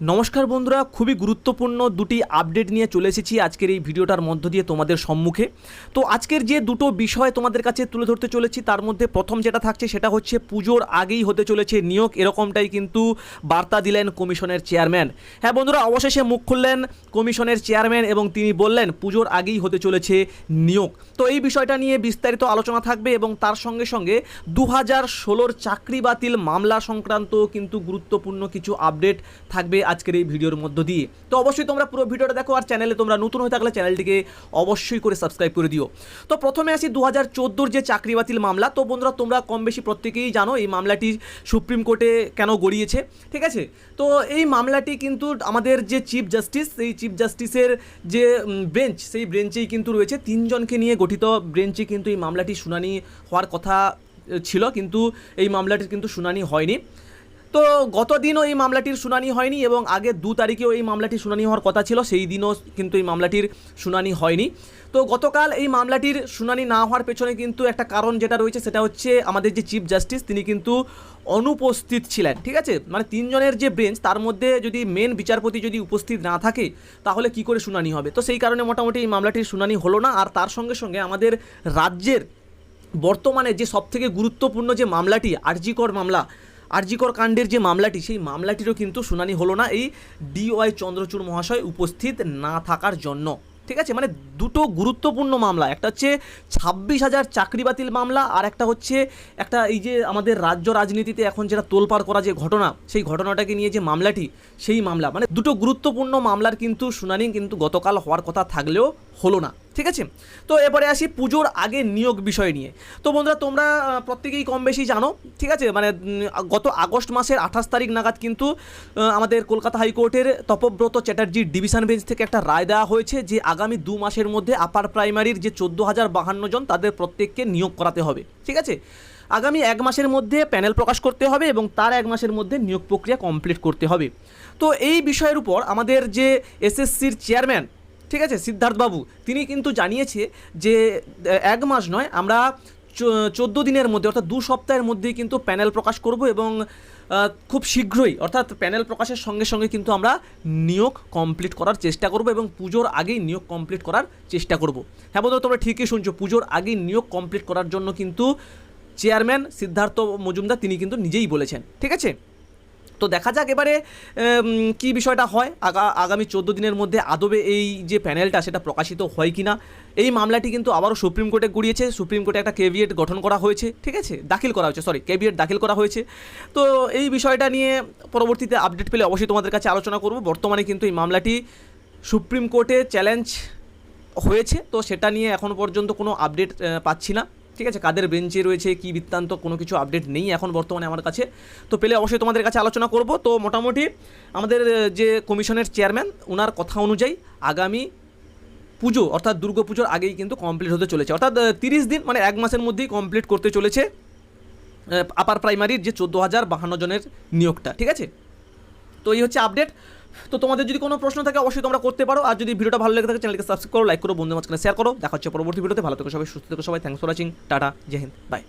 নমস্কার বন্ধুরা, খুবই গুরুত্বপূর্ণ দুটি আপডেট নিয়ে চলে এসেছি আজকের এই ভিডিওটার মধ্য দিয়ে তোমাদের সম্মুখে। তো আজকের যে দুটো বিষয় তোমাদের কাছে তুলে ধরতে চলেছি, তার মধ্যে প্রথম যেটা থাকছে সেটা হচ্ছে পুজোর আগেই হতে চলেছে নিয়োগ, এরকমটাই কিন্তু বার্তা দিলেন কমিশনের চেয়ারম্যান। হ্যাঁ বন্ধুরা, অবশেষে মুখ খুললেন কমিশনের চেয়ারম্যান এবং তিনি বললেন, পুজোর আগেই হতে চলেছে নিয়োগ। তো এই বিষয়টা নিয়ে বিস্তারিত আলোচনা থাকবে এবং তার সঙ্গে সঙ্গে দু হাজার ষোলোর চাকরি বাতিল মামলা সংক্রান্ত কিন্তু গুরুত্বপূর্ণ কিছু আপডেট থাকবে আজকের এই ভিডিওর মধ্য দিয়ে। তো অবশ্যই তোমরা পুরো ভিডিওটা দেখো আর চ্যানেলে তোমরা নতুন হয়ে থাকলে চ্যানেলটিকে অবশ্যই করে সাবস্ক্রাইব করে দিও। তো প্রথমে আসি দু হাজার যে চাকরি বাতিল মামলা, তো বন্ধুরা তোমরা কম বেশি প্রত্যেকেই জানো এই মামলাটি সুপ্রিম কোর্টে কেন গড়িয়েছে, ঠিক আছে? তো এই মামলাটি কিন্তু আমাদের যে চিফ জাস্টিস, সেই চিফ জাস্টিসের যে বেঞ্চ, সেই বেঞ্চেই কিন্তু রয়েছে। তিনজনকে নিয়ে গঠিত বেঞ্চে কিন্তু এই মামলাটি শুনানি হওয়ার কথা ছিল, কিন্তু এই মামলাটির কিন্তু শুনানি হয়নি। তো গত দিনও এই মামলাটির শুনানি হয়নি এবং আগে দু তারিখেও এই মামলাটির শুনানি হওয়ার কথা ছিল, সেই দিনও কিন্তু এই মামলাটির শুনানি হয়নি। তো গতকাল এই মামলাটির শুনানি না হওয়ার পেছনে কিন্তু একটা কারণ যেটা রয়েছে, সেটা হচ্ছে আমাদের যে চিফ জাস্টিস, তিনি কিন্তু অনুপস্থিত ছিলেন, ঠিক আছে? মানে তিনজনের যে বেঞ্চ তার মধ্যে যদি মেন বিচারপতি যদি উপস্থিত না থাকে, তাহলে কি করে শুনানি হবে? তো সেই কারণে মোটামুটি এই মামলাটির শুনানি হলো না। আর তার সঙ্গে সঙ্গে আমাদের রাজ্যের বর্তমানে যে সবথেকে গুরুত্বপূর্ণ যে মামলাটি, আরজিকর মামলা আরজিকর কাণ্ডের যে মামলাটি, সেই মামলাটিরও কিন্তু শুনানি হলো না। এই ডিওয়াই চন্দ্রচূড় মহাশয় উপস্থিত না থাকার জন্য। ঠিক আছে? মানে দুটো গুরুত্বপূর্ণ মামলা। একটা হচ্ছে ছাব্বিশ হাজার চাকরি বাতিল মামলা, আর একটা হচ্ছে একটা এই যে আমাদের রাজ্য রাজনীতিতে এখন যেটা তোলপাড় করা যে ঘটনা, সেই ঘটনাটাকে নিয়ে যে মামলাটি, সেই মামলা। মানে দুটো গুরুত্বপূর্ণ মামলার কিন্তু শুনানি কিন্তু গতকাল হওয়ার কথা থাকলেও হলো না, ঠিক আছে? তো এরপরে আসি পুজোর আগে নিয়োগ বিষয় নিয়ে। তো বন্ধুরা, তোমরা প্রত্যেকেই কম বেশি জানো, ঠিক আছে? মানে গত আগস্ট মাসের আঠাশ তারিখ নাগাদ কিন্তু আমাদের কলকাতা হাইকোর্টের তপব্রত চ্যাটার্জির ডিভিশন বেঞ্চ থেকে একটা রায় দেওয়া হয়েছে যে আগামী দু মাসের মধ্যে আপার প্রাইমারির যে চোদ্দ হাজার বাহান্ন জন, তাদের প্রত্যেককে নিয়োগ করাতে হবে, ঠিক আছে? আগামী এক মাসের মধ্যে প্যানেল প্রকাশ করতে হবে এবং তার এক মাসের মধ্যে নিয়োগ প্রক্রিয়া কমপ্লিট করতে হবে। তো এই বিষয়ের উপর আমাদের যে এসএসসির চেয়ারম্যান ঠিক আছে সিদ্ধার্থবাবু তিনি কিন্তু জানিয়েছে যে এক মাস নয়, আমরা চোদ্দ দিনের মধ্যে, অর্থাৎ দু সপ্তাহের মধ্যেই কিন্তু প্যানেল প্রকাশ করব এবং খুব শীঘ্রই, অর্থাৎ প্যানেল প্রকাশের সঙ্গে সঙ্গে কিন্তু আমরা নিয়োগ কমপ্লিট করার চেষ্টা করব এবং পুজোর আগেই নিয়োগ কমপ্লিট করার চেষ্টা করব। হ্যাঁ বন্ধু তোমরা ঠিকই শুনছো, পুজোর আগেই নিয়োগ কমপ্লিট করার জন্য কিন্তু চেয়ারম্যান সিদ্ধার্থ মজুমদার, তিনি কিন্তু নিজেই বলেছেন, ঠিক আছে? তো দেখা যাক এবারে কি বিষয়টা হয়। আগা, আগামী চোদ্দ দিনের মধ্যে আদবে এই যে প্যানেলটা, সেটা প্রকাশিত হয় কি না এই মামলাটি কিন্তু আবারও সুপ্রিম কোর্টে গড়িয়েছে। সুপ্রিম কোর্টে একটা কেভিয়েট গঠন করা হয়েছে, ঠিক আছে? দাখিল করা হয়েছে সরি কেভিয়েট দাখিল করা হয়েছে। তো এই বিষয়টা নিয়ে পরবর্তীতে আপডেট পেলে অবশ্যই তোমাদের কাছে আলোচনা করব। বর্তমানে কিন্তু এই মামলাটি সুপ্রিম কোর্টে চ্যালেঞ্জ হয়েছে। তো সেটা নিয়ে এখনও পর্যন্ত কোনো আপডেট পাচ্ছি না। ঠিক আছে, কাদের বেঞ্চে রয়েছে, কি বৃত্তান্ত, কোনো কিছু আপডেট নেই এখন বর্তমানে আমার কাছে। তো পেলে অবশ্যই তোমাদের কাছে আলোচনা করব। তো মোটামুটি আমাদের যে কমিশনের চেয়ারম্যান ওনার কথা অনুযায়ী আগামী পুজো, অর্থাৎ দুর্গা পুজোর আগেই কিন্তু কমপ্লিট হতে চলেছে। অর্থাৎ তিরিশ দিন মানে এক মাসের মধ্যেই কমপ্লিট করতে চলেছে আপার প্রাইমারির যে চোদ্দ হাজার বাহান্ন জনের নিয়োগটা, ঠিক আছে? তো এই হচ্ছে আপডেট তো তোমাদের যদি কোনো প্রশ্ন থাকে, অবশ্যই তোমরা করতে পারো। আর যদি ভিডিওটা ভালো লেগে থাকে, চ্যানেলকে সাবস্ক্রাইব করো লাইক করো বন্ধু মাঝখানে শেয়ার করো। দেখা হচ্ছে পরবর্তী ভিডিওতে। ভালো থেকো সবাই, সুস্থ থেকো সবাই। থ্যাংকস ফর ওয়াচিং টাটা, জয় হিন্দ। বাই